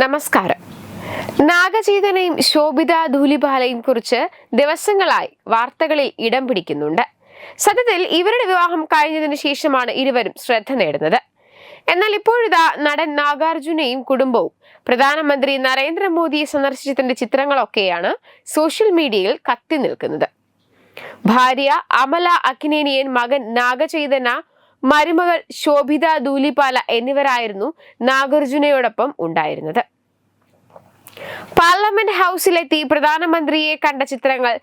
നമസ്കാരം. നാഗചേതനയും ശോഭിത ധൂലിപാലയും കുറിച്ച് ദിവസങ്ങളായി വാർത്തകളിൽ ഇടം പിടിക്കുന്നുണ്ട്. സത്യത്തിൽ ഇവരുടെ വിവാഹം കഴിഞ്ഞതിന് ശേഷമാണ് ഇരുവരും ശ്രദ്ധ നേടുന്നത്. എന്നാൽ ഇപ്പോഴിതാ നടൻ നാഗാർജുനയും കുടുംബവും പ്രധാനമന്ത്രി നരേന്ദ്രമോദിയെ സന്ദർശിച്ചതിന്റെ ചിത്രങ്ങളൊക്കെയാണ് സോഷ്യൽ മീഡിയയിൽ കത്തി നിൽക്കുന്നത്. ഭാര്യ അമല അക്കിനേനിയൻ മകൻ നാഗചൈതന മരുമകൾ ശോഭിത ദൂലിപാല എന്നിവരായിരുന്നു നാഗാർജുനയോടൊപ്പം ഉണ്ടായിരുന്നത്. പാർലമെന്റ് ഹൗസിലെത്തി പ്രധാനമന്ത്രിയെ കണ്ട ചിത്രങ്ങൾ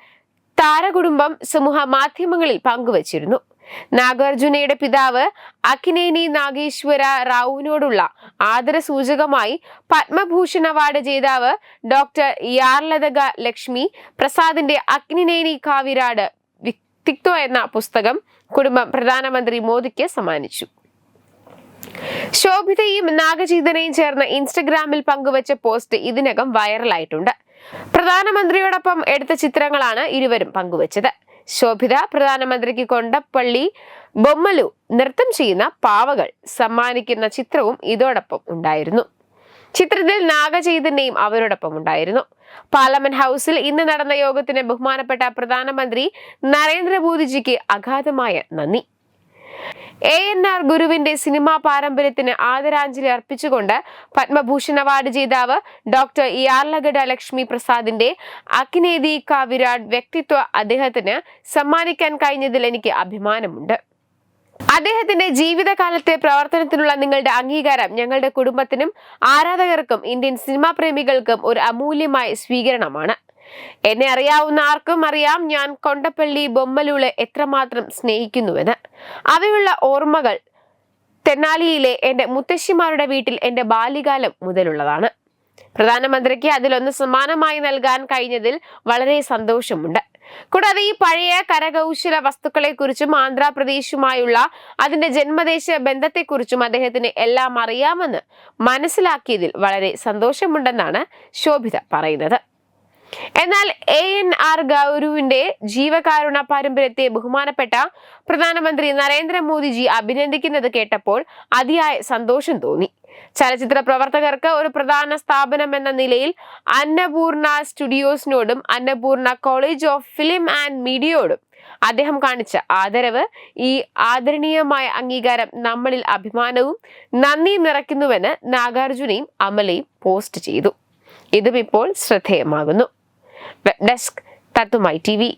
താരകുടുംബം സമൂഹ മാധ്യമങ്ങളിൽ പങ്കുവച്ചിരുന്നു. നാഗാർജുനയുടെ പിതാവ് അക്കിനേനി നാഗേശ്വര റാവുവിനോടുള്ള ആദരസൂചകമായി പത്മഭൂഷൺ അവാർഡ് ജേതാവ് ഡോക്ടർ യാർലതക ലക്ഷ്മി പ്രസാദിന്റെ അഗ്നിനേനി കാവിരാട് വ്യക്തിത്വ എന്ന പുസ്തകം കുടുംബം പ്രധാനമന്ത്രി മോദിക്ക് സമ്മാനിച്ചു. ശോഭിതയും നാഗചീതനയും ചേർന്ന് ഇൻസ്റ്റഗ്രാമിൽ പങ്കുവച്ച പോസ്റ്റ് ഇതിനകം വൈറലായിട്ടുണ്ട്. പ്രധാനമന്ത്രിയോടൊപ്പം എടുത്ത ചിത്രങ്ങളാണ് ഇരുവരും പങ്കുവച്ചത്. ശോഭിത പ്രധാനമന്ത്രിക്ക് കൊണ്ടപ്പള്ളി ബൊമ്മലു നൃത്തം ചെയ്യുന്ന പാവകൾ സമ്മാനിക്കുന്ന ചിത്രവും ഇതോടൊപ്പം ഉണ്ടായിരുന്നു. ചിത്രത്തിൽ നാഗചൈതന്യയും അവരോടൊപ്പം ഉണ്ടായിരുന്നു പാർലമെന്റ് ഹൗസിൽ ഇന്ന് നടന്ന യോഗത്തിന് ബഹുമാനപ്പെട്ട പ്രധാനമന്ത്രി നരേന്ദ്രമോദിജിക്ക് അഗാധമായ നന്ദി. എ എൻ ആർ ഗുരുവിന്റെ സിനിമാ പാരമ്പര്യത്തിന് ആദരാഞ്ജലി അർപ്പിച്ചുകൊണ്ട് പത്മഭൂഷൺ അവാർഡ് ജേതാവ് ഡോക്ടർ യാർലഗഡ ലക്ഷ്മി പ്രസാദിന്റെ അഗ്നേദി കാവിരാട് വ്യക്തിത്വ അദ്ദേഹത്തിന് സമ്മാനിക്കാൻ കഴിഞ്ഞതിൽ എനിക്ക് അഭിമാനമുണ്ട്. അദ്ദേഹത്തിന്റെ ജീവിതകാലത്തെ പ്രവർത്തനത്തിനുള്ള നിങ്ങളുടെ അംഗീകാരം ഞങ്ങളുടെ കുടുംബത്തിനും ആരാധകർക്കും ഇന്ത്യൻ സിനിമാ പ്രേമികൾക്കും ഒരു അമൂല്യമായ സ്വീകരണമാണ്. എന്നെ അറിയാവുന്ന ആർക്കും അറിയാം ഞാൻ കൊണ്ടപ്പള്ളി ബൊമ്മലൂളെ എത്രമാത്രം സ്നേഹിക്കുന്നുവെന്ന്. അവയുള്ള ഓർമ്മകൾ തെന്നാലിയിലെ എന്റെ മുത്തശ്ശിമാരുടെ വീട്ടിൽ എന്റെ ബാല്യകാലം മുതലുള്ളതാണ്. പ്രധാനമന്ത്രിക്ക് അതിലൊന്ന് സമ്മാനമായി നൽകാൻ കഴിഞ്ഞതിൽ വളരെ സന്തോഷമുണ്ട്. കൂടാതെ ഈ പഴയ കരകൗശല വസ്തുക്കളെക്കുറിച്ചും ആന്ധ്രാപ്രദേശുമായുള്ള അതിന്റെ ജന്മദേശ ബന്ധത്തെക്കുറിച്ചും അദ്ദേഹത്തിന് എല്ലാം അറിയാമെന്ന് മനസ്സിലാക്കിയതിൽ വളരെ സന്തോഷമുണ്ടെന്നാണ് ശോഭിത പറയുന്നത്. എന്നാൽ എ എൻ ആർ ഗൗരുവിന്റെ ജീവകാരുണ പാരമ്പര്യത്തെ ബഹുമാനപ്പെട്ട പ്രധാനമന്ത്രി നരേന്ദ്രമോദിജി അഭിനന്ദിക്കുന്നത് കേട്ടപ്പോൾ അതിയായ സന്തോഷം തോന്നി. ചലച്ചിത്ര പ്രവർത്തകർക്ക് ഒരു പ്രധാന സ്ഥാപനം എന്ന നിലയിൽ Annapurna സ്റ്റുഡിയോസിനോടും Annapurna college of film and മീഡിയയോടും അദ്ദേഹം കാണിച്ച ആദരവ് ഈ ആദരണീയമായ അംഗീകാരം നമ്മളിൽ അഭിമാനവും നന്ദിയും നിറയ്ക്കുന്നുവെന്ന് നാഗാർജുനയും അമലയും പോസ്റ്റ് ചെയ്തു. ഇതും ഇപ്പോൾ ശ്രദ്ധേയമാകുന്നു. वेब डेस्क तत्व माई टीवी